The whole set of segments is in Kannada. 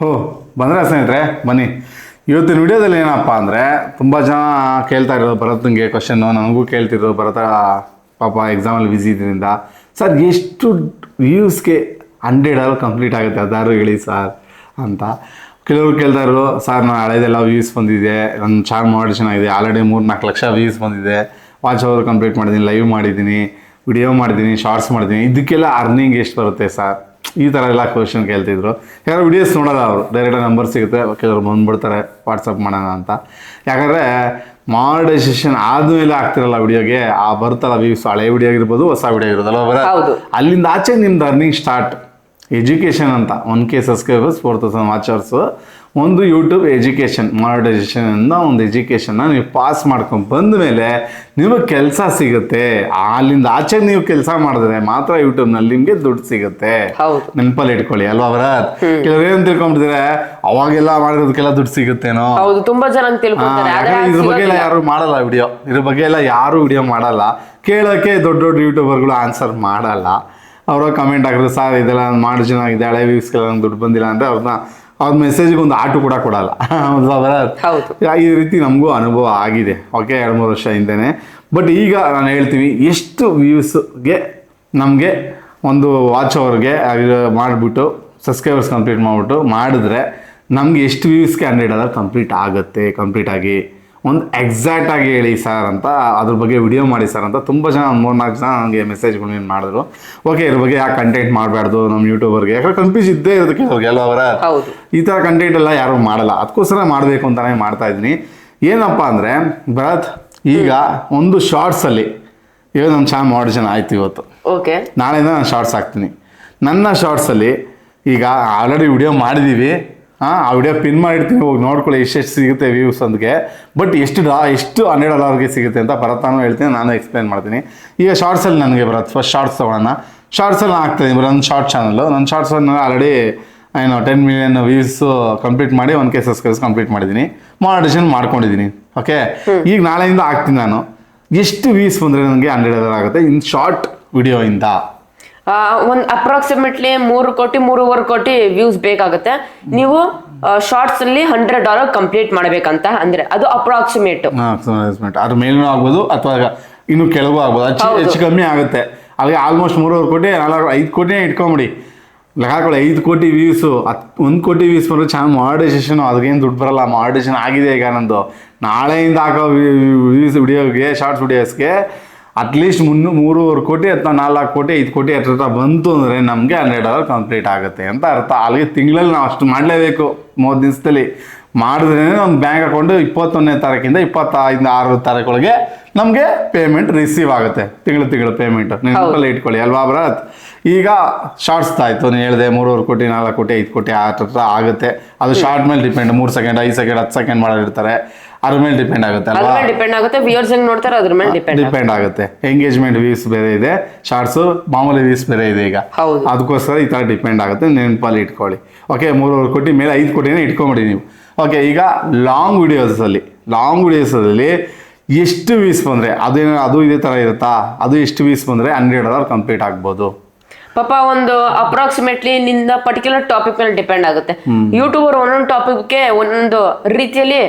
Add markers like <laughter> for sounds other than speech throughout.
ಹೋ, ಬಂದ್ರೆ ಸ್ನೇಹಿತರೆ? ಬನ್ನಿ. ಇವತ್ತಿನ ವಿಡಿಯೋದಲ್ಲಿ ಏನಪ್ಪ ಅಂದರೆ ತುಂಬ ಜನ ಕೇಳ್ತಾ ಇರೋದು ಭರತ್ನಿಗೆ ಕ್ವಶನ್ನು ನನಗೂ ಕೇಳ್ತಿರೋದು ಭರತ ಪಾಪ ಎಕ್ಸಾಮಲ್ಲಿ ಬ್ಯುಸಿ ಇದರಿಂದ. ಸರ್ ಎಷ್ಟು ವ್ಯೂಸ್ಗೆ ಹಂಡ್ರೆಡ್ ಅವರ್ ಕಂಪ್ಲೀಟ್ ಆಗುತ್ತೆ ಅದಾರು ಹೇಳಿ ಸರ್ ಅಂತ. ಕೆಲವರು ಕೇಳ್ತಾ ಇರೋರು ಸರ್ ನಾನು ಹಳೆದೆಲ್ಲ ವ್ಯೂಸ್ ಬಂದಿದೆ. ನನ್ನ ಚಾರ್ ಮಾಡಿಷನ್ ಆಗಿದೆ. ಆಲ್ರೆಡಿ ಮೂರು ನಾಲ್ಕು ಲಕ್ಷ ವ್ಯೂಸ್ ಬಂದಿದೆ. ವಾಚ್ ಅವರು ಕಂಪ್ಲೀಟ್ ಮಾಡಿದ್ದೀನಿ ಲೈವ್ ಮಾಡಿದ್ದೀನಿ ವಿಡಿಯೋ ಮಾಡಿದ್ದೀನಿ ಶಾರ್ಟ್ಸ್ ಮಾಡಿದ್ದೀನಿ ಇದಕ್ಕೆಲ್ಲ ಅರ್ನಿಂಗ್ ಎಷ್ಟು ಬರುತ್ತೆ ಸರ್ ಈ ಥರ ಎಲ್ಲ ಕ್ವಶನ್ ಕೇಳ್ತಿದ್ರು. ಯಾರು ವಿಡಿಯೋಸ್ ನೋಡೋಲ್ಲ ಅವರು. ಡೈರೆಕ್ಟಾಗಿ ನಂಬರ್ ಸಿಗುತ್ತೆ. ಕೆಲವರು ಬಂದ್ಬಿಡ್ತಾರೆ ವಾಟ್ಸಪ್ ಮಾಡೋಣ ಅಂತ. ಯಾಕಂದರೆ ಮಾಡೈಸೇಷನ್ ಆದಮೇಲೆ ಆಗ್ತಿರಲ್ಲ ವಿಡಿಯೋಗೆ ಆ ಬರ್ತಲ್ಲ ವ್ಯೂಸ್ ಹಳೆ ವಿಡಿಯೋ ಆಗಿರ್ಬೋದು ಹೊಸ ವಿಡಿಯೋ ಇರೋದಲ್ಲ ಬರ. ಅಲ್ಲಿಂದ ಆಚೆ ನಿಮ್ದು ಅರ್ನಿಂಗ್ ಸ್ಟಾರ್ಟ್ ಎಜುಕೇಷನ್ ಅಂತ. One K subscribers four thousand watchers ಒಂದು ಯೂಟ್ಯೂಬ್ ಎಜುಕೇಷನ್ ಅನ್ನೋ ಒಂದು ಎಜುಕೇಷನ್ನ ನೀವು ಪಾಸ್ ಮಾಡ್ಕೊಂಡು ಬಂದ ಮೇಲೆ ನಿಮಗೆ ಕೆಲಸ ಸಿಗುತ್ತೆ. ಅಲ್ಲಿಂದ ಆಚೆ ನೀವು ಕೆಲಸ ಮಾಡಿದ್ರೆ ಮಾತ್ರ ಯೂಟ್ಯೂಬ್ನಲ್ಲಿ ನಿಮಗೆ ದುಡ್ಡು ಸಿಗುತ್ತೆ. ನೆನಪಲ್ಲಿ ಇಟ್ಕೊಳ್ಳಿ ಅಲ್ವಾ ಅವರ ಕೆಲವ್ರು ಏನು ತಿಳ್ಕೊಂಡ್ಬಿಟ್ಟಿದ್ರೆ ಅವಾಗೆಲ್ಲ ಮಾಡಿರೋದಕ್ಕೆಲ್ಲ ದುಡ್ಡು ಸಿಗುತ್ತೇನೋ? ಹೌದು ತುಂಬಾ ಜನ ಇದ್ರ ಬಗ್ಗೆ ಎಲ್ಲ ಯಾರು ಮಾಡಲ್ಲ ವಿಡಿಯೋ ಇದ್ರ ಬಗ್ಗೆ ಎಲ್ಲ ಯಾರು ವಿಡಿಯೋ ಮಾಡಲ್ಲ. ಕೇಳೋಕೆ ದೊಡ್ಡ ದೊಡ್ಡ ಯೂಟ್ಯೂಬರ್ಗಳು ಆನ್ಸರ್ ಮಾಡಲ್ಲ. ಅವರು ಕಮೆಂಟ್ ಹಾಕಿದ್ರು ಸರ್ ಇದೆಲ್ಲ ಮಾಡಿ ಚೆನ್ನಾಗಿದೆ ಹಳೆ ವ್ಯೂಸ್ಗೆಲ್ಲ ನಂಗೆ ದುಡ್ಡು ಬಂದಿಲ್ಲ ಅಂದರೆ ಅವ್ರನ್ನ ಅವ್ರ ಮೆಸೇಜ್ಗೆ ಒಂದು ಆಟು ಕೂಡ ಕೊಡಲ್ಲ. <laughs> ಈ ರೀತಿ ನಮಗೂ ಅನುಭವ ಆಗಿದೆ. ಓಕೆ ಎರಡು ಮೂರು ವರ್ಷ ಹಿಂದೆನೆ. ಬಟ್ ಈಗ ನಾನು ಹೇಳ್ತೀವಿ ಎಷ್ಟು ವ್ಯೂಸ್ಗೆ ನಮಗೆ ಒಂದು ವಾಚ್ ಅವ್ರಿಗೆ ಮಾಡಿಬಿಟ್ಟು ಸಬ್ಸ್ಕ್ರೈಬರ್ಸ್ ಕಂಪ್ಲೀಟ್ ಮಾಡಿಬಿಟ್ಟು ಮಾಡಿದ್ರೆ ನಮಗೆ ಎಷ್ಟು ವ್ಯೂಸ್ಗೆ ಹಂಡ್ರೆಡ್ ಅಲ್ಲ ಕಂಪ್ಲೀಟ್ ಆಗುತ್ತೆ ಕಂಪ್ಲೀಟ್ ಆಗಿ. ಒಂದು ಎಕ್ಸಾಕ್ಟ್ ಆಗಿ ಹೇಳಿ ಸರ್ ಅಂತ ಅದ್ರ ಬಗ್ಗೆ ವಿಡಿಯೋ ಮಾಡಿ ಸರ್ ಅಂತ ತುಂಬ ಜನ ಒಂದು ಮೂರು ನಾಲ್ಕು ಜನ ನನಗೆ ಮೆಸೇಜ್ಗಳು ಏನು ಮಾಡಿದ್ರು. ಓಕೆ ಇದ್ರ ಬಗ್ಗೆ ಯಾಕೆ ಕಂಟೆಂಟ್ ಮಾಡಬಾರ್ದು ನಮ್ಮ ಯೂಟ್ಯೂಬರ್ಗೆ ಯಾಕಂದ್ರೆ ಕನ್ಫ್ಯೂಸ್ ಇದ್ದೇ ಇರೋದಕ್ಕೆ ಎಲ್ಲವರ ಹೌದು. ಈ ಥರ ಕಂಟೆಂಟ್ ಎಲ್ಲ ಯಾರು ಮಾಡಲ್ಲ. ಅದಕ್ಕೋಸ್ಕರ ಮಾಡಬೇಕು ಅಂತಲೇ ಮಾಡ್ತಾ ಇದ್ದೀನಿ. ಏನಪ್ಪ ಅಂದರೆ ಭರತ್ ಈಗ ಒಂದು ಶಾರ್ಟ್ಸಲ್ಲಿ ಇವಾಗ ನಮ್ಮ ಚಾನಲ್ ಜನ ಆಯ್ತು ಇವತ್ತು. ಓಕೆ ನಾಳೆಯಿಂದ ನಾನು ಶಾರ್ಟ್ಸ್ ಹಾಕ್ತೀನಿ. ನನ್ನ ಶಾರ್ಟ್ಸಲ್ಲಿ ಈಗ ಆಲ್ರೆಡಿ ವಿಡಿಯೋ ಮಾಡಿದ್ದೀವಿ ಹಾಂ ಆ ವಿಡಿಯೋ ಪಿನ್ ಮಾಡಿರ್ತೀನಿ ಹೋಗಿ ನೋಡ್ಕೊಳ್ಳಿ ಎಷ್ಟೆಷ್ಟು ಸಿಗುತ್ತೆ ವ್ಯೂಸ್ ಅಂದ್ಗೆ ಬಟ್ ಎಷ್ಟು ಡಾ ಎಷ್ಟು ಹಂಡ್ರೆಡ್ ಡಾಲರ್ಗೆ ಸಿಗುತ್ತೆ ಅಂತ ಭರತಾನು ಹೇಳ್ತೀನಿ ನಾನು ಎಕ್ಸ್ಪ್ಲೇನ್ ಮಾಡ್ತೀನಿ. ಈಗ ಶಾರ್ಟ್ಸಲ್ಲಿ ನನಗೆ ಬರುತ್ತೆ ಫಸ್ಟ್ ಶಾರ್ಟ್ಸ್ ತೊಗೊಳ್ಳೋಣ ಶಾರ್ಟ್ಸಲ್ಲಿ ನಾನು ಬರೋ ನನ್ನ ಶಾರ್ಟ್ ಚಾನಲ್ಲು ನನ್ನ ಶಾರ್ಟ್ಸನ್ನು ಆಲ್ರೆಡಿ ಏನು ಟೆನ್ ಮಿಲಿಯನ್ ವ್ಯೂಸ್ ಕಂಪ್ಲೀಟ್ ಮಾಡಿ ಒನ್ ಕೆ ಸಬ್ಸ್ಕ್ರೈಬ್ಸ್ ಕಂಪ್ಲೀಟ್ ಮಾಡಿದ್ದೀನಿ. ಮಾನಿಟೇಷನ್ ಮಾಡ್ಕೊಂಡಿದ್ದೀನಿ ಓಕೆ ಈಗ ನಾಳೆಯಿಂದ ಹಾಕ್ತೀನಿ ನಾನು. ಎಷ್ಟು ವ್ಯೂಸ್ ಬಂದರೆ ನನಗೆ ಹಂಡ್ರೆಡ್ ಆಗುತ್ತೆ ಇನ್ ಶಾರ್ಟ್ ವಿಡಿಯೋಯಿಂದ ಒಂದ್ ಅಪ್ರಾಕ್ಸಿಮೇಟ್ಲಿ ಮೂರು ಕೋಟಿ ಮೂರುವರೆ ಕೋಟಿ ವ್ಯೂಸ್ ಬೇಕಾಗುತ್ತೆ. ನೀವು ಶಾರ್ಟ್ಸ್ ಅಲ್ಲಿ ಹಂಡ್ರೆಡ್ ಡಾಲರ್ ಕಂಪ್ಲೀಟ್ ಮಾಡ್ಬೇಕಂತ ಅಂದ್ರೆ ಅದು ಅಪ್ರಾಕ್ಸಿಮೇಟ್ ಅದ್ರ ಮೇಲೂ ಆಗ್ಬೋದು ಅಥವಾ ಇನ್ನು ಕೆಳಗೂ ಆಗ್ಬೋದು. ಹೆಚ್ಚು. ಹೆಚ್ಚು ಕಮ್ಮಿ ಆಗುತ್ತೆ. ಅಲ್ಲಿ ಆಲ್ಮೋಸ್ಟ್ ಮೂರುವರೆ ಕೋಟಿ ನಾಲ್ಕು ಐದು ಕೋಟಿನೇ ಇಟ್ಕೊಂಬಿಡಿ. ಲೆಕ್ಕ ಹಾಕೊಳ್ಳಿ ಐದು ಕೋಟಿ ವ್ಯೂಸ್ ಹತ್ತು ಒಂದು ಕೋಟಿ ವ್ಯೂಸ್ ಬರೋ ಚೆನ್ನಾಗಿ ಮಾಡಿಸೇಷನ್ ಅದಕ್ಕೇನು ದುಡ್ಡು ಬರಲ್ಲ. ಮಾಡೇಷನ್ ಆಗಿದೆ ಈಗ ನಂದು. ನಾಳೆಯಿಂದ ಹಾಕೋ ವ್ಯೂಸ್ ವಿಡಿಯೋಗೆ ಶಾರ್ಟ್ಸ್ ವಿಡಿಯೋಸ್ಗೆ ಅಟ್ಲೀಸ್ಟ್ ಮುನ್ನೂ ಮೂರುವರೆ ಕೋಟಿ ಅಥವಾ ನಾಲ್ಕು ಕೋಟಿ ಐದು ಕೋಟಿ ಹತ್ರ ಹತ್ರ ಬಂತು ಅಂದರೆ ನಮಗೆ ಹಂಡ್ರೆಡ್ ಅವರ್ ಕಂಪ್ಲೀಟ್ ಆಗುತ್ತೆ ಅಂತ ಅರ್ಥ. ಅಲ್ಲಿಗೆ ತಿಂಗಳಲ್ಲಿ ನಾವು ಅಷ್ಟು ಮಾಡಲೇಬೇಕು ಮೂವತ್ತು ದಿವಸದಲ್ಲಿ ಮಾಡಿದ್ರೇ ನಮ್ಮ ಬ್ಯಾಂಕ್ ಅಕೌಂಟ್ ಇಪ್ಪತ್ತೊಂದನೇ ತಾರೀಕಿಂದ ಇಪ್ಪತ್ತೈದು ಆರು ತಾರೀಕೊಳಗೆ ನಮಗೆ ಪೇಮೆಂಟ್ ರಿಸೀವ್ ಆಗುತ್ತೆ. ತಿಂಗಳು ತಿಂಗಳು ಪೇಮೆಂಟ್ ನೆನಪಲ್ಲಿ ಇಟ್ಕೊಳ್ಳಿ. ಅಲ್ವಾ ಭರತ್? ಈಗ ಶಾರ್ಟ್ಸ್ ಆಯಿತು ನೀನು ಹೇಳಿದೆ ಮೂರುವರೆ ಕೋಟಿ ನಾಲ್ಕು ಕೋಟಿ ಐದು ಕೋಟಿ ಆ ಹತ್ರ ಆಗುತ್ತೆ. ಅದು ಶಾರ್ಟ್ ಮೇಲೆ ಡಿಪೆಂಡ್ ಮೂರು ಸೆಕೆಂಡ್ ಐದು ಸೆಕೆಂಡ್ ಹತ್ತು ಸೆಕೆಂಡ್ ಮಾಡೋರಿರ್ತಾರೆ. ಅದ್ರ ಮೇಲೆ ಡಿಪೆಂಡ್ ಆಗುತ್ತೆ ಅದ್ರ ಅಲ್ವಾ ಮೇಲೆ ಡಿಪೆಂಡ್ ಆಗುತ್ತೆ. ವ್ಯೂಯರ್ಸ್ ಹೆಂಗ್ ನೋಡ್ತಾರೆ ಅದ್ರ ಮೇಲೆ ಡಿಪೆಂಡ್ ಡಿಪೆಂಡ್ ಆಗುತ್ತೆ. ಎಂಗೇಜ್ಮೆಂಟ್ ವ್ಯೂಸ್ ಬೇರೆ ಇದೆ. ಶಾರ್ಟ್ಸ್ ಮಾಮೂಲಿ ವ್ಯೂಸ್ ಬೇರೆ ಇದೆ ಈಗ. ಹೌದು. ಅದಕ್ಕೋಸ್ಕರ ಈ ಥರ ಡಿಪೆಂಡ್ ಆಗುತ್ತೆ. ನೆನಪಲ್ಲಿ ಇಟ್ಕೊಳ್ಳಿ. ಓಕೆ ಮೂರುವರೆ ಕೋಟಿ ಮೇಲೆ ಐದು ಕೋಟಿನೇ ಇಟ್ಕೊಂಬಿಡಿ ನೀವು. ಓಕೆ ಈಗ ಲಾಂಗ್ ವಿಡಿಯೋಸಲ್ಲಿ ಲಾಂಗ್ ವಿಡಿಯೋಸಲ್ಲಿ ಎಷ್ಟು ವೀಸ್ ಬಂದರೆ ಅದೇನೋ ಅದು ಇದೇ ಥರ ಇರುತ್ತಾ? ಅದು ಎಷ್ಟು ವೀಸ್ ಬಂದರೆ ಹಂಡ್ರೆಡ್ ಅವರ್ ಕಂಪ್ಲೀಟ್ ಆಗ್ಬೋದು. ಪಾಪ ಒಂದು ಅಪ್ರಾಕ್ಸಿಮೇಟ್ಲಿ ನಿನ್ನ ಪರ್ಟಿಕ್ಯುಲರ್ ಟಾಪಿಕ್ ಮೇಲೆ ಡಿಪೆಂಡ್ ಆಗುತ್ತೆ. ಯೂಟ್ಯೂಬರ್ ಒಂದೊಂದು ಟಾಪಿಕ್ಗೆ ಒಂದೊಂದು ರೀತಿಯಲ್ಲಿ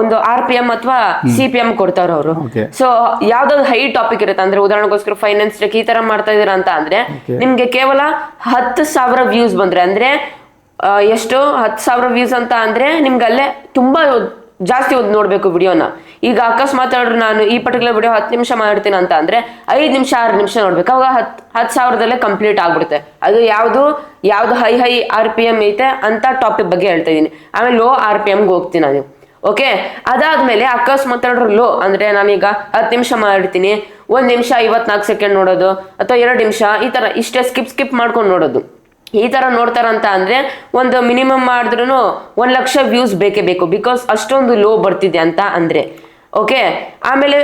ಒಂದು ಆರ್ ಪಿ ಎಂ ಅಥವಾ ಸಿ ಪಿ ಎಂ ಕೊಡ್ತಾರ ಅವರು. ಸೊ ಯಾವ್ದಾದ್ರು ಹೈ ಟಾಪಿಕ್ ಇರುತ್ತೆ ಅಂದ್ರೆ ಉದಾಹರಣೆಗೋಸ್ಕರ ಫೈನಾನ್ಸ್ ಟೆಕ್ ಈ ತರ ಮಾಡ್ತಾ ಇದೀರ ಅಂತ ಅಂದ್ರೆ ನಿಮ್ಗೆ ಕೇವಲ ಹತ್ತು ಸಾವಿರ ವ್ಯೂಸ್ ಬಂದ್ರೆ ಅಂದ್ರೆ ಎಷ್ಟು? ಹತ್ತು ಸಾವಿರ ವ್ಯೂಸ್ ಅಂತ ಅಂದ್ರೆ ನಿಮ್ಗೆ ಅಲ್ಲೇ ತುಂಬಾ ಜಾಸ್ತಿ ಒಂದು ನೋಡ್ಬೇಕು ವಿಡಿಯೋನ. ಈಗ ಅಕಸ್ಮಾತ್ ಹೇಳ್ರಿ ನಾನು ಈ ಪರ್ಟಿಕ್ಯುಲರ್ ವಿಡಿಯೋ ಹತ್ತು ನಿಮಿಷ ಮಾಡ್ತೀನಿ ಅಂತ ಅಂದ್ರೆ ಐದು ನಿಮಿಷ, ಆರು ನಿಮಿಷ ನೋಡ್ಬೇಕು. ಅವಾಗ ಹತ್ತು ಹತ್ತು ಸಾವಿರದಲ್ಲೇ ಕಂಪ್ಲೀಟ್ ಆಗ್ಬಿಡುತ್ತೆ. ಅದು ಯಾವುದು, ಯಾವ್ದು high high R P M ಐತೆ ಅಂತ ಟಾಪಿಕ್ ಬಗ್ಗೆ ಹೇಳ್ತಾ ಇದ್ದೀನಿ. ಆಮೇಲೆ ಲೋ ಆರ್ ಪಿ ಎಮ್ಗೆ ಹೋಗ್ತೀನಿ ನಾನು. ಓಕೆ? ಅದಾದ್ಮೇಲೆ ಅಕಸ್ಮಾತ್ ಹೇಳ್ರಿ ಲೋ ಅಂದ್ರೆ ನಾನೀಗ ಹತ್ತು ನಿಮಿಷ ಮಾಡಿರ್ತೀನಿ. ಒಂದು ನಿಮಿಷ ಐವತ್ನಾಲ್ಕು ಸೆಕೆಂಡ್ ನೋಡೋದು ಅಥವಾ ಎರಡು ನಿಮಿಷ, ಈ ತರ ಇಷ್ಟೇ ಸ್ಕಿಪ್ ಸ್ಕಿಪ್ ಮಾಡ್ಕೊಂಡು ನೋಡೋದು. ಈ ತರ ನೋಡ್ತಾರಂತ ಅಂದರೆ ಒಂದು ಮಿನಿಮಮ್ ಮಾಡಿದ್ರು ಒಂದು ಲಕ್ಷ ವ್ಯೂಸ್ ಬೇಕೇ ಬೇಕು ಬಿಕಾಸ್ ಅಷ್ಟೊಂದು ಲೋ ಬರ್ತಿದೆ ಅಂತ ಅಂದ್ರೆ. ಓಕೆ ಆಮೇಲೆ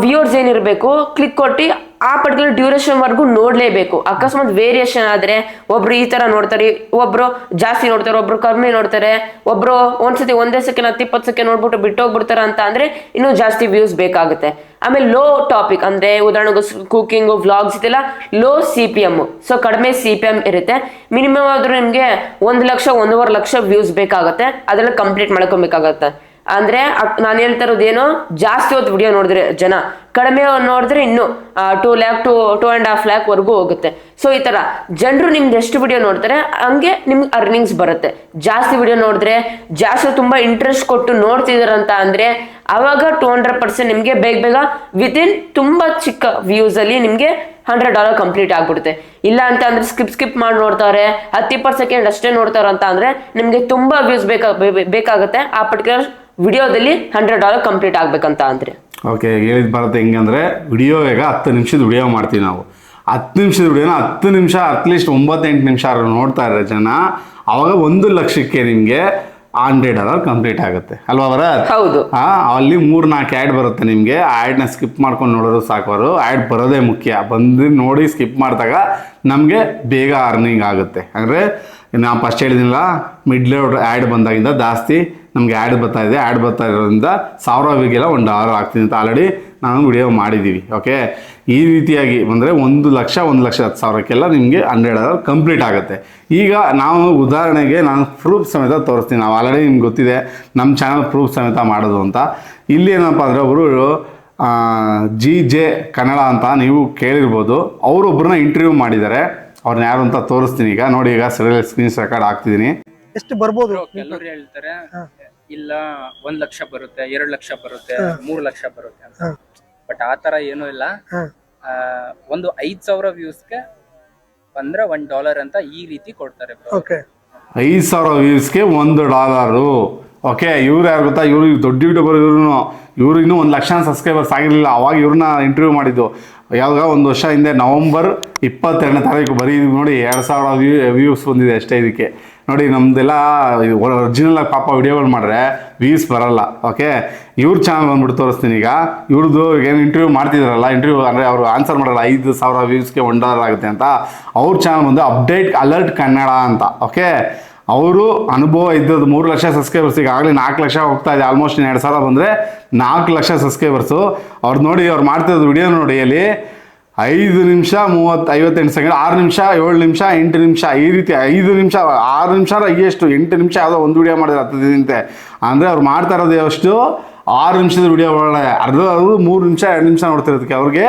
ವ್ಯೂವರ್ಸ್ ಏನಿರಬೇಕು ಕ್ಲಿಕ್ ಕೊಟ್ಟು ಆ ಪರ್ಟಿಕ್ಯುಲರ್ ಡ್ಯೂರೇಷನ್ ವರೆಗೂ ನೋಡ್ಲೇಬೇಕು. ಅಕಸ್ಮಾತ್ ವೇರಿಯೇಷನ್ ಆದ್ರೆ ಒಬ್ರು ಈ ತರ ನೋಡ್ತಾರೆ, ಒಬ್ರು ಜಾಸ್ತಿ ನೋಡ್ತಾರೆ, ಒಬ್ರು ಕಮ್ಮಿ ನೋಡ್ತಾರೆ, ಒಬ್ರು ಒಂದ್ಸತಿ ಒಂದೇ ಸೆಕೆಂಡ್ ಹತ್ತು ಇಪ್ಪತ್ತು ಸೆಕೆಂಡ್ ನೋಡ್ಬಿಟ್ಟು ಬಿಟ್ಟೋಗ್ಬಿಡ್ತಾರೆ ಅಂತ ಅಂದ್ರೆ ಇನ್ನೂ ಜಾಸ್ತಿ ವ್ಯೂಸ್ ಬೇಕಾಗುತ್ತೆ. ಆಮೇಲೆ ಲೋ ಟಾಪಿಕ್ ಅಂದ್ರೆ ಉದಾಹರಣೆಗೆ ಕುಕಿಂಗು ವ್ಲಾಗ್ಸ್ ಇದೆಲ್ಲ low C P M so ಕಡಿಮೆ ಸಿ ಪಿ ಎಂ ಇರುತ್ತೆ. ಮಿನಿಮಮ್ ಆದ್ರೂ ನಿಮಗೆ ಒಂದು ಲಕ್ಷ, ಒಂದೂವರೆ ಲಕ್ಷ ವ್ಯೂಸ್ ಬೇಕಾಗುತ್ತೆ. ಅದೆಲ್ಲ ಕಂಪ್ಲೀಟ್ ಮಾಡ್ಕೊಬೇಕಾಗತ್ತೆ. ಅಂದ್ರೆ ನಾನು ಹೇಳ್ತಾ ಇರೋದೇನು ಜಾಸ್ತಿ ಹೊತ್ತು ವಿಡಿಯೋ ನೋಡಿದ್ರೆ ಜನ, ಕಡಿಮೆ ನೋಡಿದ್ರೆ ಇನ್ನು two lakh to two and half lakh ವರೆಗೂ ಹೋಗುತ್ತೆ. ಸೊ ಈ ತರ ಜನರು ನಿಮ್ದು ಎಷ್ಟು ವಿಡಿಯೋ ನೋಡ್ತಾರೆ, ಹಂಗೆ ನಿಮ್ಗೆ ಅರ್ನಿಂಗ್ಸ್ ಬರುತ್ತೆ. ಜಾಸ್ತಿ ವಿಡಿಯೋ ನೋಡಿದ್ರೆ, ಜಾಸ್ತಿ ತುಂಬಾ ಇಂಟ್ರೆಸ್ಟ್ ಕೊಟ್ಟು ನೋಡ್ತಿದಾರಂತ ಅಂದ್ರೆ, ಅವಾಗ ಟೂ ಹಂಡ್ರೆಡ್ ಪರ್ಸೆಂಟ್ ನಿಮ್ಗೆ ಬೇಗ ಬೇಗ ವಿತಿನ್ ತುಂಬಾ ಚಿಕ್ಕ ವ್ಯೂಸ್ ಅಲ್ಲಿ ನಿಮ್ಗೆ ಹಂಡ್ರೆಡ್ ಡಾಲರ್ ಕಂಪ್ಲೀಟ್ ಆಗ್ಬಿಡುತ್ತೆ. ಇಲ್ಲ ಅಂತ ಅಂದ್ರೆ ಸ್ಕಿಪ್ ಸ್ಕಿಪ್ ಮಾಡಿ ನೋಡ್ತಾರೆ, ಹತ್ತು ಇಪ್ಪತ್ತು ಸೆಕೆಂಡ್ ಅಷ್ಟೇ ನೋಡ್ತಾರ ಅಂತ ಅಂದ್ರೆ, ನಿಮ್ಗೆ ತುಂಬಾ ವ್ಯೂಸ್ ಬೇಕಾ ಬೇ- ಬೇ- ಬೇಕಾಗುತ್ತೆ. ಆ ಪರ್ಟಿಕ್ಯುಲರ್ ವಿಡಿಯೋದಲ್ಲಿ ಹಂಡ್ರೆಡ್ ಡಾಲರ್ ಕಂಪ್ಲೀಟ್ ಆಗಬೇಕಂತ ಅಂದ್ರೆ. ಓಕೆ ಹೇಳಿದ ಬರುತ್ತೆ ಹೆಂಗಂದ್ರೆ ವಿಡಿಯೋ ಈಗ ಹತ್ತು ನಿಮಿಷದ ವಿಡಿಯೋ ಮಾಡ್ತೀವಿ ನಾವು. ಹತ್ತು ನಿಮಿಷದ ವಿಡಿಯೋನ ಹತ್ತು ನಿಮಿಷ ಅಟ್ಲೀಸ್ಟ್ ಒಂಬತ್ತೆಂಟು ನಿಮಿಷ ನೋಡ್ತಾ ಇರೋ ಜನ ಅವಾಗ ಒಂದು ಲಕ್ಷಕ್ಕೆ ನಿಮಗೆ ಹಂಡ್ರೆಡ್ ಡಾಲರ್ ಕಂಪ್ಲೀಟ್ ಆಗುತ್ತೆ. ಅಲ್ವಾ ಅವರ ಹೌದು. ಹಾಂ ಅಲ್ಲಿ ಮೂರು ನಾಲ್ಕು ಆ್ಯಡ್ ಬರುತ್ತೆ ನಿಮಗೆ. ಆ್ಯಡ್ನ ಸ್ಕಿಪ್ ಮಾಡ್ಕೊಂಡು ನೋಡೋದು ಸಾಕೋರು ಆ್ಯಡ್ ಬರೋದೇ ಮುಖ್ಯ. ಬಂದು ನೋಡಿ ಸ್ಕಿಪ್ ಮಾಡಿದಾಗ ನಮಗೆ ಬೇಗ ಅರ್ನಿಂಗ್ ಆಗುತ್ತೆ. ಅಂದರೆ ನಾವು ಫಸ್ಟ್ ಹೇಳಿದಿಲ್ಲ ಮಿಡ್ಲ್ ಆ್ಯಡ್ ಬಂದಾಗಿಂದ ಜಾಸ್ತಿ ನಮಗೆ ಆ್ಯಡ್ ಬರ್ತಾ ಇದೆ. ಆ್ಯಡ್ ಬರ್ತಾ ಇರೋದ್ರಿಂದ ಸಾವಿರ ವಿಗೆಲ್ಲ ಒಂದು ಡಾಲರ್ ಆಗ್ತೀನಿ ಅಂತ ಆಲ್ರೆಡಿ ನಾನು ವಿಡಿಯೋ ಮಾಡಿದ್ದೀವಿ ಓಕೆ ಈ ರೀತಿಯಾಗಿ ಅಂದರೆ ಒಂದು ಲಕ್ಷ ಒಂದು ಲಕ್ಷ ಹತ್ತು ಸಾವಿರಕ್ಕೆಲ್ಲ ನಿಮಗೆ ಹಂಡ್ರೆಡ್ ಡಾಲರ್ ಕಂಪ್ಲೀಟ್ ಆಗುತ್ತೆ. ಈಗ ನಾವು ಉದಾಹರಣೆಗೆ ನಾನು ಪ್ರೂಫ್ ಸಮೇತ ತೋರಿಸ್ತೀನಿ. ನಾವು ಆಲ್ರೆಡಿ ನಿಮ್ಗೆ ಗೊತ್ತಿದೆ ನಮ್ಮ ಚಾನಲ್ ಪ್ರೂಫ್ ಸಮೇತ ಮಾಡೋದು ಅಂತ. ಇಲ್ಲಿ ಏನಪ್ಪ ಅಂದರೆ ಒಬ್ಬರು ಜಿ ಜೆ ಕನ್ನಡ ಅಂತ ನೀವು ಕೇಳಿರ್ಬೋದು. ಅವರೊಬ್ಬರನ್ನ ಇಂಟರ್ವ್ಯೂ ಮಾಡಿದ್ದಾರೆ. ಅವ್ರನ್ನ ಯಾರು ಅಂತ ತೋರಿಸ್ತೀನಿ ಈಗ. ನೋಡಿ ಈಗ ಸರಿಯಲ್ಲಿ ಸ್ಕ್ರೀನ್ ರೆಕಾರ್ಡ್ ಹಾಕ್ತಿದ್ದೀನಿ. ಎಷ್ಟು ಬರ್ಬೋದು? ಕೆಲವ್ರು ಹೇಳ್ತಾರೆ. ಇಲ್ಲ ಒಂದ್ ಲಕ್ಷ ಬರುತ್ತೆ ಎರಡ್ ಲಕ್ಷ ಬರುತ್ತೆ ಮೂರ್ ಲಕ್ಷ ಬರುತ್ತೆ ಅಂತ. ಬಟ್ ಆ ತರ ಏನೂ ಇಲ್ಲ. ಆ, ಒಂದು ಐದ್ ಸಾವಿರ ವ್ಯೂಸ್ಗೆ ಬಂದ್ರೆ ಒಂದ್ ಡಾಲರ್ ಅಂತ ಈ ರೀತಿ ಕೊಡ್ತಾರೆ bro. ಓಕೆ ಐದು ಸಾವಿರ ವ್ಯೂಸ್ಗೆ ಒಂದು ಡಾಲರು ಓಕೆ ಇವ್ರು ಯಾರು ಗೊತ್ತಾ? ಇವ್ರು ದೊಡ್ಡ ಯೂಟ್ಯೂಬರ್ ಇವ್ರು ಇವರು ಇನ್ನೂ ಒಂದು ಲಕ್ಷ ಸಬ್ಸ್ಕ್ರೈಬರ್ಸ್ ಆಗಿರಲಿಲ್ಲ. ಅವಾಗ ಇವ್ರನ್ನ ಇಂಟರ್ವ್ಯೂ ಮಾಡಿದ್ದು. ಯಾವಾಗ? ಒಂದು ವರ್ಷ ಹಿಂದೆ ನವಂಬರ್ ಇಪ್ಪತ್ತೆರಡನೇ ತಾರೀಕು. ಬರೀ ಇದು ನೋಡಿ ಎರಡು ಸಾವಿರ ವ್ಯೂ ವ್ಯೂಸ್ ಬಂದಿದೆ ಅಷ್ಟೇ ಇದಕ್ಕೆ. ನೋಡಿ, ನಮ್ದೆಲ್ಲ ಒರಿಜಿನಲ್ ಆಗಿ ಪಾಪ ವಿಡಿಯೋಗಳು ಮಾಡಿದ್ರೆ ವ್ಯೂಸ್ ಬರಲ್ಲ ಓಕೆ ಇವ್ರ ಚಾನಲ್ ಬಂದ್ಬಿಟ್ಟು ತೋರಿಸ್ತೀನಿ ಈಗ. ಇವ್ರದ್ದು ಏನು ಇಂಟರ್ವ್ಯೂ ಮಾಡ್ತಿದ್ರಲ್ಲ ಇಂಟರ್ವ್ಯೂ ಅಂದರೆ ಅವರು ಆನ್ಸರ್ ಮಾಡಲ್ಲ, ಐದು ಸಾವಿರ ವ್ಯೂಸ್ಗೆ ಒನ್ ಡಾಲರ್ ಆಗುತ್ತೆ ಅಂತ. ಅವ್ರ ಚಾನಲ್ ಬಂದು ಅಪ್ಡೇಟ್ ಅಲರ್ಟ್ ಕನ್ನಡ ಅಂತ ಓಕೆ ಅವರು ಅನುಭವ ಇದ್ದದ್ದು ಮೂರು ಲಕ್ಷ ಸಬ್ಸ್ಕ್ರೈಬರ್ಸ್ ಈಗಾಗಲೇ ನಾಲ್ಕು ಲಕ್ಷ ಹೋಗ್ತಾ ಇದೆ ಆಲ್ಮೋಸ್ಟ್ ಎರಡು ಸಾವಿರ ಬಂದರೆ ನಾಲ್ಕು ಲಕ್ಷ ಸಬ್ಸ್ಕ್ರೈಬರ್ಸು ಅವ್ರು ನೋಡಿ, ಅವ್ರು ಮಾಡ್ತಿರೋದು ವಿಡಿಯೋ ನೋಡಿ, ಅಲ್ಲಿ ಐದು ನಿಮಿಷ ಮೂವತ್ತು, ಐವತ್ತೆಂಟು ಸೆಕೆಂಡ್, ಆರು ನಿಮಿಷ, ಏಳು ನಿಮಿಷ, ಎಂಟು ನಿಮಿಷ, ಈ ರೀತಿ ಐದು ನಿಮಿಷ, ಆರು ನಿಮಿಷ ಎಷ್ಟು ಎಂಟು ನಿಮಿಷ ಯಾವುದೋ ಒಂದು ವಿಡಿಯೋ ಮಾಡಿದ್ರೆ ಹತ್ತು ದಿನಂತೆ ಅಂದರೆ ಅವ್ರು ಮಾಡ್ತಾ ಇರೋದು ಎಷ್ಟು ಆರು ನಿಮಿಷದ ವಿಡಿಯೋ ಒಳ್ಳೆ. ಅರ್ಧ ಅವರು ಮೂರು ನಿಮಿಷ, ಎರಡು ನಿಮಿಷ ನೋಡ್ತಿರೋದಕ್ಕೆ ಅವ್ರಿಗೆ.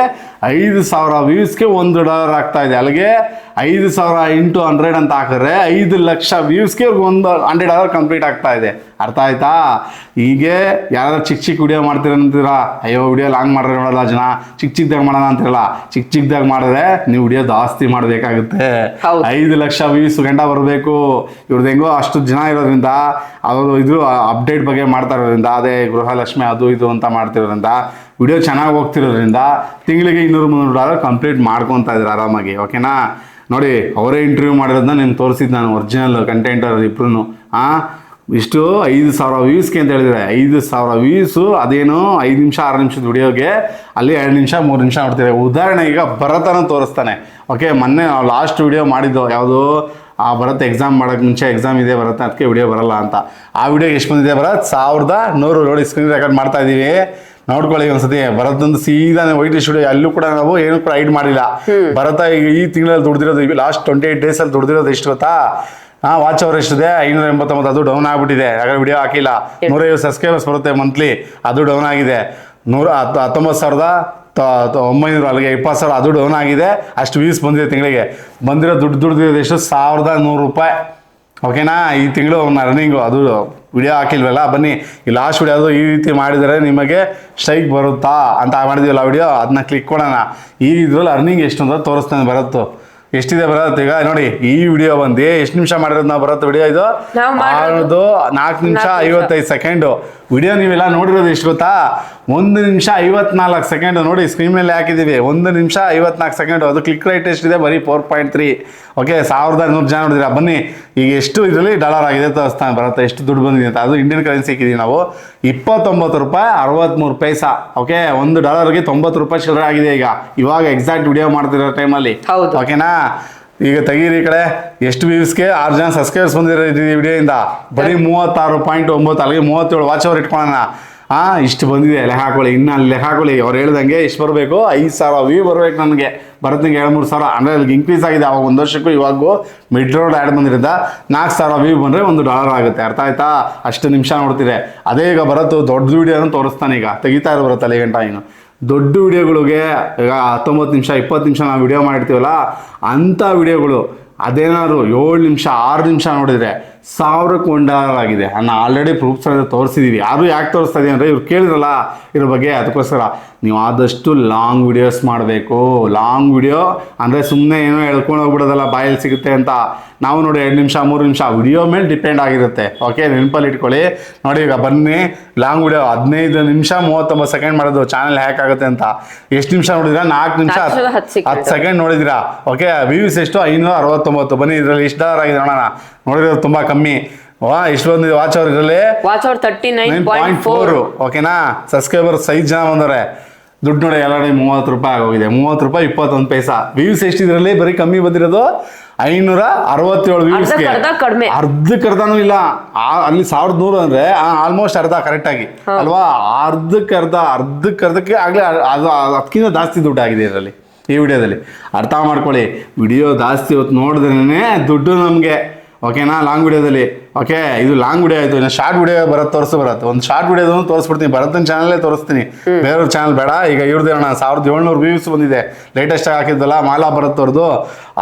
ಐದು ಸಾವಿರ ವ್ಯೂಸ್ಗೆ ಒಂದು ಡಾಲರ್ ಆಗ್ತಾ ಇದೆ. ಅಲ್ಲಿಗೆ ಐದು ಸಾವಿರ ಇಂಟು ಹಂಡ್ರೆಡ್ ಅಂತ ಹಾಕಿದ್ರೆ ಐದು ಲಕ್ಷ ವ್ಯೂಸ್ಗೆ ಒಂದು ಹಂಡ್ರೆಡ್ ಡಾಲರ್ ಕಂಪ್ಲೀಟ್ ಆಗ್ತಾ ಇದೆ. ಅರ್ಥ ಆಯ್ತಾ? ಹೀಗೆ ಯಾರಾದ್ರೂ ಚಿಕ್ಕ ಚಿಕ್ಕ ವಿಡಿಯೋ ಮಾಡ್ತೀರಂತೀರಾ ಅಯ್ಯೋ ವಿಡಿಯೋ ಲಾಂಗ್ ಮಾಡ್ರೆ ನೋಡಲ್ಲ ಜನ. ಚಿಕ್ಕ ಚಿಕ್ಕದಾಗ ಮಾಡೋಣ ಅಂತಿರಲ್ಲ. ಚಿಕ್ಕ ಚಿಕ್ಕದಾಗ ಮಾಡಿದ್ರೆ ನೀವು ವಿಡಿಯೋ ಜಾಸ್ತಿ ಮಾಡಬೇಕಾಗುತ್ತೆ. ಐದು ಲಕ್ಷ ವ್ಯೂಸ್ ಗಂಟ ಬರಬೇಕು. ಇವ್ರದ್ದು ಹೆಂಗೋ ಅಷ್ಟು ಜನ ಇರೋದ್ರಿಂದ ಅವರು ಇದು ಅಪ್ಡೇಟ್ ಬಗ್ಗೆ ಮಾಡ್ತಾ ಇರೋದ್ರಿಂದ ಅದೇ ಗೃಹಲಕ್ಷ್ಮಿ ಅದು ಇದು ಅಂತ ಮಾಡ್ತಿರೋದ್ರಿಂದ ವಿಡಿಯೋ ಚೆನ್ನಾಗಿ ಹೋಗ್ತಿರೋದ್ರಿಂದ ತಿಂಗಳಿಗೆ ಇನ್ನೂರು ಮುನ್ನೂರು ಡಾಲರ್ ಕಂಪ್ಲೀಟ್ ಮಾಡ್ಕೊತಾ ಇದ್ದಾರೆ ಆರಾಮಾಗಿ, ಓಕೆನಾ? ನೋಡಿ, ಅವರೇ ಇಂಟರ್ವ್ಯೂ ಮಾಡಿರೋದನ್ನ ನಿಮ್ಗೆ ತೋರಿಸಿದ್ದು ನಾನು ಒರಿಜಿನಲ್ ಕಂಟೆಂಟ್ ಇಬ್ಬರು ಆ, ಇಷ್ಟು ಐದು ಸಾವಿರ ವ್ಯೂಸ್ಗೆ ಅಂತ ಹೇಳಿದ್ರೆ, ಐದು ಸಾವಿರ ವ್ಯೂಸು ಅದೇನು ಐದು ನಿಮಿಷ, ಆರು ನಿಮಿಷದ ವಿಡಿಯೋಗೆ ಅಲ್ಲಿ ಎರಡು ನಿಮಿಷ, ಮೂರು ನಿಮಿಷ ನೋಡ್ತೀವಿ ಉದಾಹರಣೆ ಈಗ ಭರತನ ತೋರಿಸ್ತಾನೆ, ಓಕೆ? ಮೊನ್ನೆ ನಾವು ಲಾಸ್ಟ್ ವಿಡಿಯೋ ಮಾಡಿದ್ದು, ಯಾವುದು? ಆ ಭರತ್ ಎಕ್ಸಾಮ್ ಮಾಡೋಕ್ಕೆ ಮುಂಚೆ ಎಕ್ಸಾಮ್ ಇದೆ ಭರತ್, ಅದಕ್ಕೆ ವಿಡಿಯೋ ಬರಲ್ಲ ಅಂತ. ಆ ವಿಡಿಯೋ ಎಷ್ಟು ಬಂದಿದೆ ಭರತ್? ಸಾವಿರದ ನೂರು ನೋಡಿ ಸ್ಕ್ರೀನ್ ರೆಕಾರ್ಡ್ ಮಾಡ್ತಾ ಇದ್ದೀವಿ ನೋಡ್ಕೊಳ್ಳಿ ಒಂದ್ಸತಿ. ಭರತಂದು ಸೀದಾ ವೈಟ್ ಸ್ಟುಡಿಯೋ ಅಲ್ಲೂ ಕೂಡ ನಾವು ಏನು ಕೂಡ ಐಡ್ ಮಾಡಿಲ್ಲ ಭರತ ಈಗ ಈ ತಿಂಗಳಲ್ಲಿ ದುಡ್ದಿರೋದು ಲಾಸ್ಟ್ ಟ್ವೆಂಟಿ ಏಟ್ ಅಲ್ಲಿ ದುಡ್ದಿರೋದು ಎಷ್ಟು ಗೊತ್ತಾ? ಹಾ ವಾಚ್ ಅವರ್ ಎಷ್ಟಿದೆ? ಐನೂರ ಎಂಬತ್ತೊಂಬತ್ತು ಅದು ಡೌನ್ ಆಗ್ಬಿಟ್ಟಿದೆ. ಯಾಕಂದ್ರೆ ವಿಡಿಯೋ ಹಾಕಿಲ್ಲ. ನೂರೈವತ್ತು ಸಬ್ಸ್ಕ್ರೈಬರ್ಸ್ ಬರುತ್ತೆ ಮಂತ್ಲಿ ಅದು ಡೌನ್ ಆಗಿದೆ. ನೂರ ಹತ್ತು ಹತ್ತೊಂಬತ್ತು ಸಾವಿರದ ಒಂಬೈನೂರು ಅಲ್ಲಿಗೆ ಇಪ್ಪತ್ತು ಸಾವಿರ ಅದು ಡೌನ್ ಆಗಿದೆ. ಅಷ್ಟು ವ್ಯೂಸ್ ಬಂದಿದೆ ತಿಂಗಳಿಗೆ. ಬಂದಿರೋ ದುಡ್ಡು ದುಡ್ದಿರೋದು ಎಷ್ಟು? ಸಾವಿರದ ನೂರು ರೂಪಾಯಿ. ಓಕೆನಾ? ಈ ತಿಂಗಳು ರನ್ನಿಂಗು ಅದು ವಿಡಿಯೋ ಹಾಕಿಲ್ವಲ್ಲ? ಬನ್ನಿ ಈ ಲಾಸ್ಟ್ ವಿಡಿಯೋ ಅದು ಈ ರೀತಿ ಮಾಡಿದರೆ ನಿಮಗೆ ಸ್ಟ್ರೈಕ್ ಬರುತ್ತಾ ಅಂತ ಮಾಡಿದೀವಲ್ಲ ವಿಡಿಯೋ ಅದನ್ನ ಕ್ಲಿಕ್ ಕೊಡೋಣ. ಈ ಇದ್ರಲ್ಲಿ ಅರ್ನಿಂಗ್ ಎಷ್ಟು ಅಂತ ತೋರಿಸ್ತಾನೆ ಬರುತ್ತೋ. ಎಷ್ಟಿದೆ ಬರತ್ತೆ ಈಗ? ನೋಡಿ ಈ ವಿಡಿಯೋ ಬಂದು ಎಷ್ಟು ನಿಮಿಷ ಮಾಡಿರೋದು ನಾವು ಬರುತ್ತೆ ವಿಡಿಯೋ ಇದು? ನಾಲ್ಕು ನಿಮಿಷ. ಐವತ್ತೈದು ಸೆಕೆಂಡು ವಿಡಿಯೋ ನೀವೆಲ್ಲ ನೋಡಿರೋದು ಎಷ್ಟು ಗೊತ್ತಾ? ಒಂದು ನಿಮಿಷ ಐವತ್ನಾಲ್ಕು ಸೆಕೆಂಡ್ ನೋಡಿ ಸ್ಕ್ರೀನ್ ಮೇಲೆ ಹಾಕಿದ್ದೀವಿ. ಒಂದು ನಿಮಿಷ ಐವತ್ನಾಲ್ಕು ಸೆಕೆಂಡ್. ಅದು ಕ್ಲಿಕ್ ರೈಟ್ ಎಷ್ಟಿದೆ? ಬರೀ ಫೋರ್ ಪಾಯಿಂಟ್ ತ್ರೀ ಓಕೆ ಸಾವಿರದ ನೂರು ಜನ ನೋಡಿದ್ರೆ ಬನ್ನಿ. ಈಗ ಎಷ್ಟು ಇದರಲ್ಲಿ ಡಾಲರ್ ಆಗಿದೆ ತೋರಿಸ್ತಾನೆ ಬರುತ್ತೆ. ಎಷ್ಟು ದುಡ್ಡು ಬಂದಿದೆ ಅಂತ. ಅದು ಇಂಡಿಯನ್ ಕರೆನ್ಸಿ ಹಾಕಿದ್ದೀವಿ ನಾವು. ಇಪ್ಪತ್ತೊಂಬತ್ತು ರೂಪಾಯಿ ಅರವತ್ತ್ಮೂರು ಪೈಸಾ. ಓಕೆ ಒಂದು ಡಾಲರ್ಗೆ ತೊಂಬತ್ತು ರೂಪಾಯಿ ಚಿಲ್ಲರೆ ಆಗಿದೆ ಈಗ. ಇವಾಗ ಎಕ್ಸಾಕ್ಟ್ ವಿಡಿಯೋ ಮಾಡ್ತಿರೋ ಟೈಮಲ್ಲಿ ಹೌದು. ಓಕೆನಾ ಈಗ ತೆಗೀರಿ ಈ ಕಡೆ. ಎಷ್ಟು ವ್ಯೂಸ್ಗೆ ಆರು ಜನ ಸಬ್ಸ್ಕ್ರೈಬರ್ಸ್ ಬಂದಿರೋ ವಿಡಿಯೋಯಿಂದ? ಬರೀ ಮೂವತ್ತಾರು ಪಾಯಿಂಟ್ ಒಂಬತ್ತು, ಅಲ್ಲಿಗೆ ಮೂವತ್ತೇಳು ವಾಚ್ ಅವರ್ ಇಟ್ಕೊಳ್ಳೋಣ. ಹಾಂ ಇಷ್ಟು ಬಂದಿದೆ ಲೆಕ್ಕ ಹಾಕೊಳ್ಳಿ, ಇನ್ನು ಅಲ್ಲಿ ಲೆಕ್ಕ ಹಾಕೊಳ್ಳಿ. ಅವ್ರು ಹೇಳ್ದಂಗೆ ಇಷ್ಟು ಬರಬೇಕು. ಐದು ಸಾವಿರ ವ್ಯೂ ಬರಬೇಕು ನನಗೆ. ಬರೋತ್ತಿಗೆ ಎರಡು ಮೂರು ಸಾವಿರ. ಅಂದರೆ ಅಲ್ಲಿಗೆ ಇನ್ಕ್ರೀಸ್ ಆಗಿದೆ ಅವಾಗ ಒಂದು ವರ್ಷಕ್ಕೂ, ಇವಾಗೂ ಮಿಡ್ ರೋಡ್ ಆ್ಯಡ್ ಬಂದಿರೋದ ನಾಲ್ಕು ಸಾವಿರ ವ್ಯೂ ಬಂದರೆ ಒಂದು ಡಾಲರ್ ಆಗುತ್ತೆ. ಅರ್ಥ ಆಯ್ತಾ? ಅಷ್ಟು ನಿಮಿಷ ನೋಡ್ತೀರಿ. ಅದೇ ಈಗ ಬರತ್ತು ದೊಡ್ಡ ವೀಡಿಯೋನ ತೋರಿಸ್ತಾನೆ ಈಗ. ತೆಗಿತಾ ಇರೋ ಬರುತ್ತೆ ಗಂಟ ಇನ್ನು ದೊಡ್ಡ ವಿಡಿಯೋಗಳಿಗೆ, ಈಗ ಹತ್ತೊಂಬತ್ತು ನಿಮಿಷ, ಇಪ್ಪತ್ತು ನಿಮಿಷ ನಾವು ವಿಡಿಯೋ ಮಾಡಿರ್ತೀವಲ್ಲ, ಅಂಥ ವಿಡಿಯೋಗಳು, ಅದೇನಾದ್ರು ಏಳು ನಿಮಿಷ, ಆರು ನಿಮಿಷ ನೋಡಿದ್ರೆ ಸಾವಿರಕ್ಕೆ ಕೊಂಡಾಗಿದೆ ನಾನು ಆಲ್ರೆಡಿ ಪ್ರೂಫ್ಸ್ ತೋರಿಸಿದ್ದೀವಿ ಯಾರು ಯಾಕೆ ತೋರಿಸ್ತಾ ಇದೀವಿ ಅಂದರೆ ಇವ್ರು ಕೇಳಿದ್ರಲ್ಲ ಇದ್ರ ಬಗ್ಗೆ ಅದಕ್ಕೋಸ್ಕರ ನೀವು ಆದಷ್ಟು ಲಾಂಗ್ ವಿಡಿಯೋಸ್ ಮಾಡಬೇಕು. ಲಾಂಗ್ ವಿಡಿಯೋ ಅಂದರೆ ಸುಮ್ಮನೆ ಏನೋ ಹೇಳ್ಕೊಂಡು ಹೋಗ್ಬಿಡೋದಲ್ಲ ಬಾಯಲ್ಲಿ ಸಿಗುತ್ತೆ ಅಂತ. ನಾವು ನೋಡಿ ಎರಡು ನಿಮಿಷ ಮೂರು ನಿಮಿಷ ವಿಡಿಯೋ ಮೇಲೆ ಡಿಪೆಂಡ್ ಆಗಿರುತ್ತೆ. ಓಕೆ ನೆನಪಲ್ಲಿ ಇಟ್ಕೊಳ್ಳಿ. ನೋಡಿ ಈಗ ಬನ್ನಿ ಲಾಂಗ್ ವಿಡಿಯೋ ಹದಿನೈದು ನಿಮಿಷ ಮೂವತ್ತೊಂಬತ್ತು ಸೆಕೆಂಡ್ ಮಾಡೋದು ಚಾನಲ್ ಹ್ಯಾಕ್ ಆಗುತ್ತೆ ಅಂತ. ಎಷ್ಟು ನಿಮಿಷ ನೋಡಿದ್ರೆ? ನಾಲ್ಕು ನಿಮಿಷ ಹತ್ತು ಸೆಕೆಂಡ್ ನೋಡಿದಿರಾ? ಓಕೆ ವ್ಯೂಸ್ ಎಷ್ಟು? ಐನೂರ ಅರವತ್ತೊಂಬತ್ತು. ಬನ್ನಿ ಇದರಲ್ಲಿ ಇಷ್ಟ ಆಗಿದೆ ನೋಡೋಣ. ನೋಡಿರೋದು ತುಂಬಾ ಕಮ್ಮಿ. ವಾ ಇಷ್ಟೊಂದು ವಾಚ್ ಅವ್ರ ಇರಲಿ watch hour thirty nine point four ಓಕೆನಾ ಸಬ್ಸ್ಕ್ರೈಬರ್ ಸೈಜ್ ಜನ ಬಂದವ್ರೆ. ದುಡ್ಡು ನೋಡಿ ಎಲ್ಲ ಮೂವತ್ತು ರೂಪಾಯಿ ಆಗೋಗಿದೆ. ಮೂವತ್ತು ರೂಪಾಯಿ ಇಪ್ಪತ್ತೊಂದು ಪೈಸಾ. ವ್ಯೂಸ್ ಎಷ್ಟು ಇದರಲ್ಲಿ ಬರೀ ಕಮ್ಮಿ ಬಂದಿರೋದು ಐನೂರ ಅರವತ್ತೇಳು ವ್ಯೂಸ್ಗೆ ಅರ್ಧಕ್ಕರ್ಧನೂ ಇಲ್ಲ. ಅಲ್ಲಿ ಸಾವಿರದ ನೂರು ಅಂದ್ರೆ ಆಲ್ಮೋಸ್ಟ್ ಅರ್ಧ ಕರೆಕ್ಟ್ ಆಗಿ. ಅಲ್ವಾ? ಅರ್ಧಕ್ಕರ್ಧ ಅರ್ಧ ಅರ್ಧಕ್ಕೆ ಅರ್ಧಕ್ಕೆ ಆಗ್ಲೇ ಅದು ಅದಕ್ಕಿಂತ ಜಾಸ್ತಿ ದುಡ್ಡು ಆಗಿದೆ ಇದರಲ್ಲಿ ಈ ವಿಡಿಯೋದಲ್ಲಿ ಅರ್ಥ ಮಾಡ್ಕೊಳ್ಳಿ. ವಿಡಿಯೋ ಜಾಸ್ತಿ ಹೊತ್ತು ನೋಡಿದ್ರೇ ದುಡ್ಡು ನಮಗೆ. ಓಕೆನಾ ಲಾಂಗ್ ವಿಡಿಯೋದಲ್ಲಿ. ಓಕೆ ಇದು ಲಾಂಗ್ ವಿಡಿಯೋ ಆಯ್ತು. ಇನ್ನು ಶಾರ್ಟ್ ವಿಡಿಯೋ ಬರುತ್ತೆ ತೋರಿಸು ಬರುತ್ತೆ ಒಂದು ಶಾರ್ಟ್ ವಿಡಿಯೋದನ್ನು ತೋರಿಸ್ಬಿಡ್ತೀನಿ. ಭರತನ ಚಾನಲ್ಲೇ ತೋರಿಸ್ತೀನಿ. ಬೇರೆಯವ್ರ ಚಾನಲ್ ಬೇಡ. ಈಗ ಇವ್ರದ್ದು ಏನೋ ಸಾವಿರದ ಏಳ್ನೂರು ವ್ಯೂಸ್ ಬಂದಿದೆ. ಲೇಟೆಸ್ಟ್ ಆಗಿ ಹಾಕಿದ್ದಲ್ಲ ಮಾಲಾ ಭರತ್ ಅವ್ರದ್ದು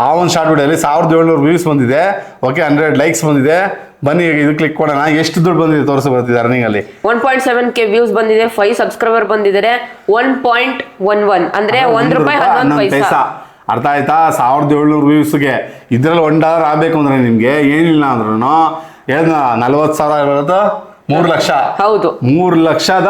ಆ ಒಂದು ಶಾರ್ಟ್ ವಿಡಿಯೋಲಿ ಸಾವಿರದ ಏಳ್ನೂರು ವ್ಯೂಸ್ ಬಂದಿದೆ. ಓಕೆ ಹಂಡ್ರೆಡ್ ಲೈಕ್ಸ್ ಬಂದಿದೆ. ಬನ್ನಿ ಈಗ ಇದು ಕ್ಲಿಕ್ ಕೊಡೋಣ. ಎಷ್ಟು ದುಡ್ಡು ಬಂದಿದೆ ತೋರಿಸಿ ಬರ್ತಿದೆ ಅರ್ನಿಂಗಲ್ಲಿ one point seven K views ಬಂದಿದೆ. ಫೈವ್ ಸಬ್ಸ್ಕ್ರೈಬರ್ ಬಂದಿದ್ದಾರೆ. ಒನ್ ಪಾಯಿಂಟ್ ಒನ್ ಒನ್ ಅಂದ್ರೆ ಒಂದ್ ರೂಪಾಯಿ ಹನ್ನೊಂದು ಪೈಸಾ. ಅರ್ಥ ಆಯ್ತಾ? ಸಾವಿರದ ಏಳ್ನೂರು ವ್ಯೂಸ್ಗೆ. ಇದ್ರಲ್ಲಿ ಒನ್ ಡಾಲರ್ ಆಗಬೇಕು ಅಂದ್ರೆ ನಿಮ್ಗೆ ಏನಿಲ್ಲ ಅಂದ್ರೂ ಏನ ನಲ್ವತ್ತು ಸಾವಿರ ಇರೋದು ಮೂರು ಲಕ್ಷ. ಹೌದು. ಮೂರು ಲಕ್ಷದ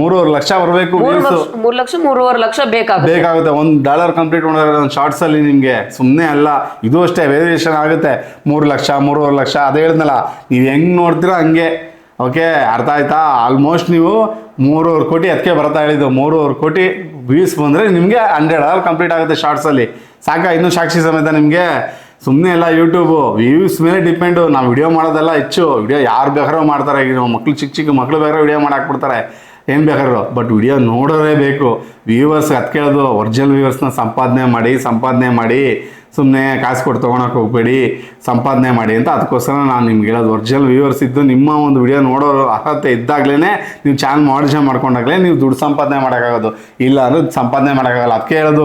ಮೂರುವರೆ ಲಕ್ಷ ಬರಬೇಕು ಮೂರು ವ್ಯೂಸ್. ಲಕ್ಷ ಮೂರು ಲಕ್ಷ ಮೂರುವರೆ ಲಕ್ಷ ಬೇಕಾಗುತ್ತೆ. ಬೇಕಾಗುತ್ತೆ. ಒಂದು ಡಾಲರ್ ಕಂಪ್ಲೀಟ್ ಮಾಡಿದ್ರೆ ಒಂದು ಶಾರ್ಟ್ಸ್ ಅಲ್ಲಿ ನಿಮಗೆ. ಸುಮ್ಮನೆ ಅಲ್ಲ. ಇದು ಅಷ್ಟೇ ವೇರಿಯೇಷನ್ ಆಗುತ್ತೆ. ಮೂರು ಲಕ್ಷ ಮೂರುವರೆ ಲಕ್ಷ. ಅದೇ ಹೇಳಿದ್ನಲ್ಲ ನೀವು ಹೆಂಗ್ ನೋಡ್ತೀರೋ ಹಂಗೆ. ಓಕೆ ಅರ್ಥ ಆಯ್ತಾ? ಆಲ್ಮೋಸ್ಟ್ ನೀವು ಮೂರುವರೆ ಕೋಟಿ ಅದಕ್ಕೆ ಬರ್ತಾ ಹೇಳಿದ್ದು. ಮೂರುವರೆ ಕೋಟಿ ವ್ಯೂಸ್ ಬಂದರೆ ನಿಮಗೆ ಹಂಡ್ರೆಡ್ ಅವರ್ ಕಂಪ್ಲೀಟ್ ಆಗುತ್ತೆ ಶಾರ್ಟ್ಸಲ್ಲಿ ಸಾಕ, ಇನ್ನೂ ಸಾಕ್ಷಿ ಸಮೇತ ನಿಮಗೆ. ಸುಮ್ಮನೆ ಎಲ್ಲ ಯೂಟ್ಯೂಬು ವ್ಯೂಸ್ ಮೇಲೆ ಡಿಪೆಂಡು ನಾವು ವಿಡಿಯೋ ಮಾಡೋದೆಲ್ಲ ಹೆಚ್ಚು. ವಿಡಿಯೋ ಯಾರು ಬೇಕಾರೋ ಮಾಡ್ತಾರೆ. ಈಗ ಮಕ್ಳು ಚಿಕ್ಕ ಚಿಕ್ಕ ಮಕ್ಳು ಬೇಕಾರೋ ವಿಡಿಯೋ ಮಾಡಾಕ್ಬಿಡ್ತಾರೆ. ಏನು ಬೇಕಾದ್ರು. ಬಟ್ ವಿಡಿಯೋ ನೋಡೋದೇ ಬೇಕು. ವ್ಯೂವರ್ಸ್ ಅದು ಕೇಳೋದು ಒರಿಜಿನಲ್ ವ್ಯೂವರ್ಸ್ನ ಸಂಪಾದನೆ ಮಾಡಿ ಸಂಪಾದನೆ ಮಾಡಿ. ಸುಮ್ಮನೆ ಕಾಸು ಕೊಟ್ಟು ತೊಗೊಳಕ್ಕೆ ಹೋಗ್ಬೇಡಿ, ಸಂಪಾದನೆ ಮಾಡಿ ಅಂತ ಅದಕ್ಕೋಸ್ಕರ ನಾನು ನಿಮ್ಗೆ ಹೇಳೋದು. ಒರಿಜಿನಲ್ ವ್ಯೂವರ್ಸ್ ಇದ್ದು ನಿಮ್ಮ ಒಂದು ವಿಡಿಯೋ ನೋಡೋ ಅರ್ಹತೆ ಇದ್ದಾಗಲೇ ನೀವು ಚಾನಲ್ ಮಾಡಿಷನ್ ಮಾಡ್ಕೊಂಡಾಗಲೇ ನೀವು ದುಡ್ಡು ಸಂಪಾದನೆ ಮಾಡೋಕ್ಕಾಗೋದು. ಇಲ್ಲ ಅಂದ್ರೆ ಸಂಪಾದನೆ ಮಾಡೋಕ್ಕಾಗಲ್ಲ. ಅದಕ್ಕೆ ಹೇಳೋದು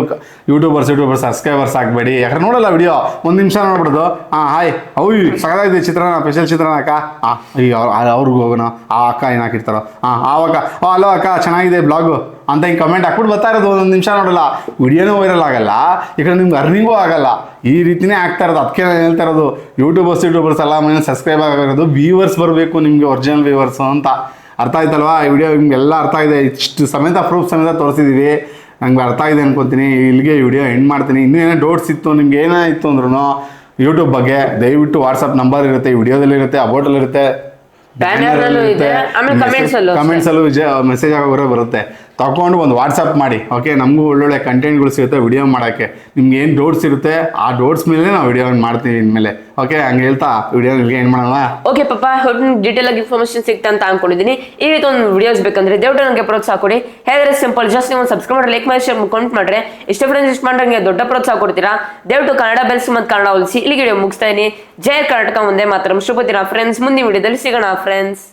ಯೂಟ್ಯೂಬರ್ಸ್ ಯೂಟ್ಯೂಬರ್ಸ್ ಸಬ್ಸ್ಕ್ರೈಬರ್ಸ್ ಆಗಬೇಡಿ. ಯಾಕಂದ್ರೆ ನೋಡಲ್ಲ ವಿಡಿಯೋ ಒಂದು ನಿಮಿಷ ನೋಡ್ಬಿಡೋದು. ಹಾಂ ಹಾಯ್ ಅವು ಸಗದಾಗಿದೆ ಚಿತ್ರಾನ್ನ ಸ್ಪೆಷಲ್ ಚಿತ್ರಾನ್ನ ಅಕ್ಕ. ಹಾಂ ಈಗ ಅವ್ರಿಗೆ ಹೋಗೋಣ. ಆ ಅಕ್ಕ ಏನು ಹಾಕಿರ್ತಾರೋ. ಹಾಂ ಆ ಅಕ್ಕ. ಓ ಹಲೋ ಅಕ್ಕ, ಚೆನ್ನಾಗಿದೆ ಬ್ಲಾಗು ಅಂತ ಹಿಂಗೆ ಕಮೆಂಟ್ ಹಾಕ್ಬಿಟ್ಟು ಬರ್ತಾ ಇರೋದು ಒಂದೊಂದು ನಿಮಿಷ ನೋಡಲ್ಲ. ವಿಡಿಯೋನೂ ವೈರಲ್ ಆಗಲ್ಲ ಈ ಕಡೆ ನಿಮ್ಗೆ ಅರ್ನಿಂಗೂ ಆಗಲ್ಲ. ಈ ರೀತಿನೇ ಆಗ್ತಾ ಇರೋದು ಅದಕ್ಕೆ ನಾನು ಹೇಳ್ತಾ ಇರೋದು ಯೂಟ್ಯೂಬರ್ಸ್ ಯೂಟ್ಯೂಬರ್ಸ್ ಎಲ್ಲ ಮನೆ ಸಬ್ಸ್ಕ್ರೈಬ್ ಆಗಿರೋದು ವ್ಯೂವರ್ಸ್ ಬರಬೇಕು ನಿಮಗೆ ಒರಿಜಿನಲ್ ವ್ಯೂವರ್ಸ್ ಅಂತ. ಅರ್ಥ ಆಯ್ತಲ್ವಾ? ಈ ವಿಡಿಯೋ ನಿಮ್ಗೆಲ್ಲ ಅರ್ಥ ಆಗಿದೆ. ಇಷ್ಟು ಸಮೇತ ಪ್ರೂಫ್ ಸಮೇತ ತೋರಿಸಿದ್ದೀವಿ ನಂಗೆ ಅರ್ಥ ಆಗಿದೆ ಅನ್ಕೊತೀನಿ. ಇಲ್ಲಿಗೆ ವಿಡಿಯೋ ಎಂಡ್ ಮಾಡ್ತೀನಿ. ಇನ್ನೂ ಏನೋ ಡೌಟ್ಸ್ ಇತ್ತು ನಿಮ್ಗೆ ಏನಾಯಿತು ಅಂದ್ರೂ ಯೂಟ್ಯೂಬ್ ಬಗ್ಗೆ ದಯವಿಟ್ಟು ವಾಟ್ಸಪ್ ನಂಬರ್ ಇರುತ್ತೆ ವಿಡಿಯೋದಲ್ಲಿ ಇರುತ್ತೆ ಅಬೌಟಲ್ಲಿ ಇರುತ್ತೆ. Banner ಅಲ್ಲೂ ಇದೆ, ಆಮೇಲೆ comments ಅಲ್ಲೂ ಅಷ್ಟೇ. ಕಮೆಂಟ್ಸ್ ಅಲ್ಲೂ ಮೆಸೇಜ್ ಆಗೋರೆ ಬರುತ್ತೆ. ತಗೊಂಡು ಒಂದು ವಾಟ್ಸಪ್ ಮಾಡಿ. ಓಕೆ ನಮಗೂ ಒಳ್ಳೊಳ್ಳೆ ಕಂಟೆಂಟ್ಗಳು ಸಿಗುತ್ತೆ ವಿಡಿಯೋ ಮಾಡೋಕ್ಕೆ. ನಿಮ್ಗೆ ಏನು ಡೌಟ್ಸ್ ಇರುತ್ತೆ, ಆ ಡೌಟ್ಸ್ ಮೇಲೆ ನಾವು ವಿಡಿಯೋ ಮಾಡ್ತೀವಿ ಇನ್ಮೇಲೆ. ಓಕೆ ಹಂಗೆ ಹೇಳ್ತಾ ವಿಡಿಯೋ ಏನು ಮಾಡೋಣ. ಓಕೆ ಪಾಪ ಡೀಟೇಲ್ ಆಗಿ ಇನ್ಫಾರ್ಮೇಷನ್ ಸಿಗ್ತಾ ಅಂತ ಅನ್ಕೊಂಡಿದ್ದೀನಿ ಈ ರೀತಿ ಒಂದು ವಿಡಿಯೋಸ್ ಬೇಕಂದ್ರೆ ದೇವ್ರ ನನಗೆ ಪ್ರೋತ್ಸಾಹ ಕೊಡಿ. ಹೇಳಿದ್ರೆ ಸಿಂಪಲ್ ಜಸ್ಟ್ ನೀವು ಸಬ್ಸ್ಕ್ರೈಬ್ ಮಾಡಿ ಲೈಕ್ ಮಾಡಿ ಶೇರ್ ಕಮೆಂಟ್ ಮಾಡ್ರೆ. ಇಷ್ಟ ಫ್ರೆಂಡ್ಸ್ ಇಷ್ಟ ಮಾಡ್ರಂಗೆ ದೊಡ್ಡ ಪ್ರೋತ್ಸಾಹ ಕೊಡ್ತೀರಾ? ದಯವಿಟ್ಟು ಕನ್ನಡ ಬೆಲ್ಸ್ ಮತ್ತು ಕನ್ನಡ ಉಳಿಸಿ ಇಲ್ಲಿಗೆ ವಿಡಿಯೋ ಮುಗಿಸ್ತಾ ಇದ್ದೀನಿ ಜಯ ಕರ್ನಾಟಕ ಮುಂದೆ ಮಾತ್ರ. ಶುಭದಿನ ಫ್ರೆಂಡ್ಸ್ ಮುಂದಿನ ವಿಡಿಯೋದಲ್ಲಿ ಸಿಗೋಣ ಫ್ರೆಂಡ್ಸ್